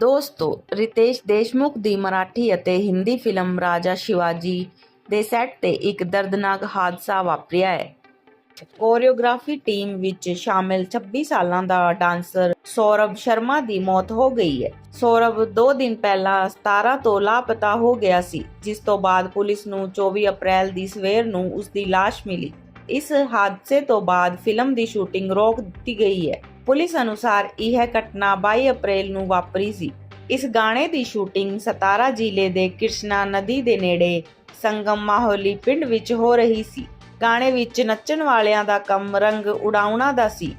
ਦੋਸਤੋ, ਰਿਤੇਸ਼ ਦੇਸ਼ਮੁਖ ਦੀ ਮਰਾਠੀ ਅਤੇ ਹਿੰਦੀ ਫਿਲਮ ਰਾਜਾ ਸ਼ਿਵਾਜੀ ਦੇ ਸੈੱਟ ਤੇ ਇੱਕ ਦਰਦਨਾਕ ਹਾਦਸਾ ਵਾਪਰਿਆ ਹੈ। ਕੋਰੀਓਗ੍ਰਾਫੀ ਟੀਮ ਵਿੱਚ ਸ਼ਾਮਿਲ 26 ਸਾਲਾਂ ਦਾ ਡਾਂਸਰ ਸੌਰਵ ਸ਼ਰਮਾ ਦੀ ਮੌਤ ਹੋ ਗਈ ਹੈ। ਸੌਰਵ 2 ਦਿਨ ਪਹਿਲਾਂ 17 ਤੋਂ ਲਾਪਤਾ ਹੋ ਗਿਆ ਸੀ, ਜਿਸ ਤੋਂ ਬਾਅਦ ਪੁਲਿਸ ਨੂੰ 24 ਅਪ੍ਰੈਲ ਦੀ ਸਵੇਰ ਨੂੰ ਉਸ ਦੀ ਲਾਸ਼ ਮਿਲੀ। ਇਸ ਹਾਦਸੇ ਤੋਂ ਬਾਅਦ ਫਿਲਮ ਦੀ ਸ਼ੂਟਿੰਗ ਰੋਕ ਦਿੱਤੀ ਗਈ ਹੈ। ਪੁਲਿਸ ਅਨੁਸਾਰ ਇਹ ਘਟਨਾ 22 ਅਪ੍ਰੈਲ ਨੂੰ ਵਾਪਰੀ ਸੀ। ਇਸ ਗਾਣੇ ਦੀ ਸ਼ੂਟਿੰਗ ਸਤਾਰਾ ਜ਼ਿਲ੍ਹੇ ਦੇ ਕ੍ਰਿਸ਼ਨਾ ਨਦੀ ਦੇ ਨੇੜੇ ਸੰਗਮ ਮਾਹੌਲੀ ਪਿੰਡ ਵਿੱਚ ਹੋ ਰਹੀ ਸੀ। ਗਾਣੇ ਵਿੱਚ ਨੱਚਣ ਵਾਲਿਆਂ ਦਾ ਕੰਮ ਰੰਗ ਉਡਾਉਣਾ ਦਾ ਸੀ।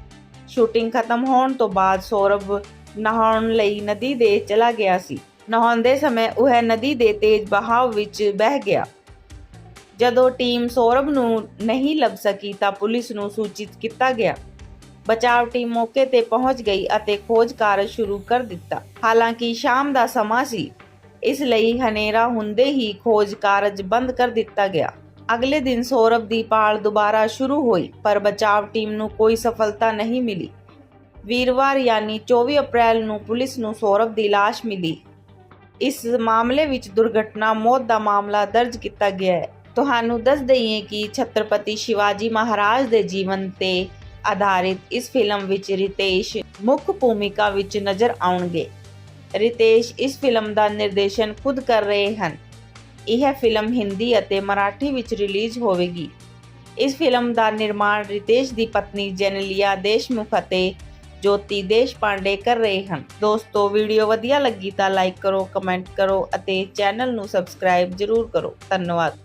ਸ਼ੂਟਿੰਗ ਖਤਮ ਹੋਣ ਤੋਂ ਬਾਅਦ ਸੌਰਵ ਨਹਾਉਣ ਲਈ ਨਦੀ ਦੇ ਚਲਾ ਗਿਆ ਸੀ। ਨਹਾਉਂਦੇ ਸਮੇਂ ਉਹ ਨਦੀ ਦੇ ਤੇਜ਼ ਬਹਾਵ ਵਿੱਚ ਬਹਿ ਗਿਆ। ਜਦੋਂ ਟੀਮ ਸੌਰਵ ਨੂੰ ਨਹੀਂ ਲੱਭ ਸਕੀ ਤਾਂ ਪੁਲਿਸ ਨੂੰ ਸੂਚਿਤ ਕੀਤਾ ਗਿਆ। ਬਚਾਵ ਟੀਮ ਮੌਕੇ ਤੇ ਪਹੁੰਚ ਗਈ ਅਤੇ ਖੋਜ ਕਾਰਜ ਸ਼ੁਰੂ ਕਰ ਦਿੱਤਾ। ਹਾਲਾਂਕਿ ਸ਼ਾਮ ਦਾ ਸਮਾਂ ਸੀ, ਇਸ ਲਈ ਹਨੇਰਾ ਹੁੰਦੇ ਹੀ ਖੋਜ ਕਾਰਜ ਬੰਦ ਕਰ ਦਿੱਤਾ ਗਿਆ। ਅਗਲੇ ਦਿਨ ਸੌਰਵ ਦੀ ਪਾਲ ਦੁਬਾਰਾ ਸ਼ੁਰੂ ਹੋਈ, ਪਰ ਬਚਾਵ ਟੀਮ ਨੂੰ ਕੋਈ ਸਫਲਤਾ ਨਹੀਂ ਮਿਲੀ। ਵੀਰਵਾਰ ਯਾਨੀ 24 ਅਪ੍ਰੈਲ ਨੂੰ ਪੁਲਿਸ ਨੂੰ ਸੌਰਵ ਦੀ ਲਾਸ਼ ਮਿਲੀ। ਇਸ ਮਾਮਲੇ ਵਿੱਚ ਦੁਰਘਟਨਾ, ਮੌਤ ਦਾ ਮਾਮਲਾ ਦਰਜ ਕੀਤਾ ਗਿਆ ਹੈ। ਤੁਹਾਨੂੰ ਦੱਸ ਦਈਏ ਕਿ ਛਤਰਪਤੀ ਸ਼ਿਵਾਜੀ ਮਹਾਰਾਜ ਦੇ ਜੀਵਨ ਤੇ ਆਧਾਰਿਤ ਇਸ ਫਿਲਮ ਵਿੱਚ ਰਿਤੇਸ਼ ਮੁੱਖ ਭੂਮਿਕਾ ਵਿੱਚ ਨਜ਼ਰ ਆਉਣਗੇ। ਰਿਤੇਸ਼ ਇਸ ਫਿਲਮ ਦਾ ਨਿਰਦੇਸ਼ਨ ਖੁਦ ਕਰ ਰਹੇ ਹਨ। ਇਹ ਫਿਲਮ ਹਿੰਦੀ ਅਤੇ ਮਰਾਠੀ ਵਿੱਚ ਰਿਲੀਜ਼ ਹੋਵੇਗੀ। ਇਸ ਫਿਲਮ ਦਾ ਨਿਰਮਾਣ ਰਿਤੇਸ਼ ਦੀ ਪਤਨੀ ਜੈਨਲੀਆ ਦੇਸ਼ਮੁਖ ਅਤੇ ਜੋਤੀ ਦੇਸ਼ ਪਾਂਡੇ ਕਰ ਰਹੇ ਹਨ। ਦੋਸਤੋ, ਵੀਡੀਓ ਵਧੀਆ ਲੱਗੀ ਤਾਂ ਲਾਈਕ ਕਰੋ, ਕਮੈਂਟ ਕਰੋ ਅਤੇ ਚੈਨਲ ਨੂੰ ਸਬਸਕ੍ਰਾਈਬ ਜ਼ਰੂਰ ਕਰੋ। ਧੰਨਵਾਦ।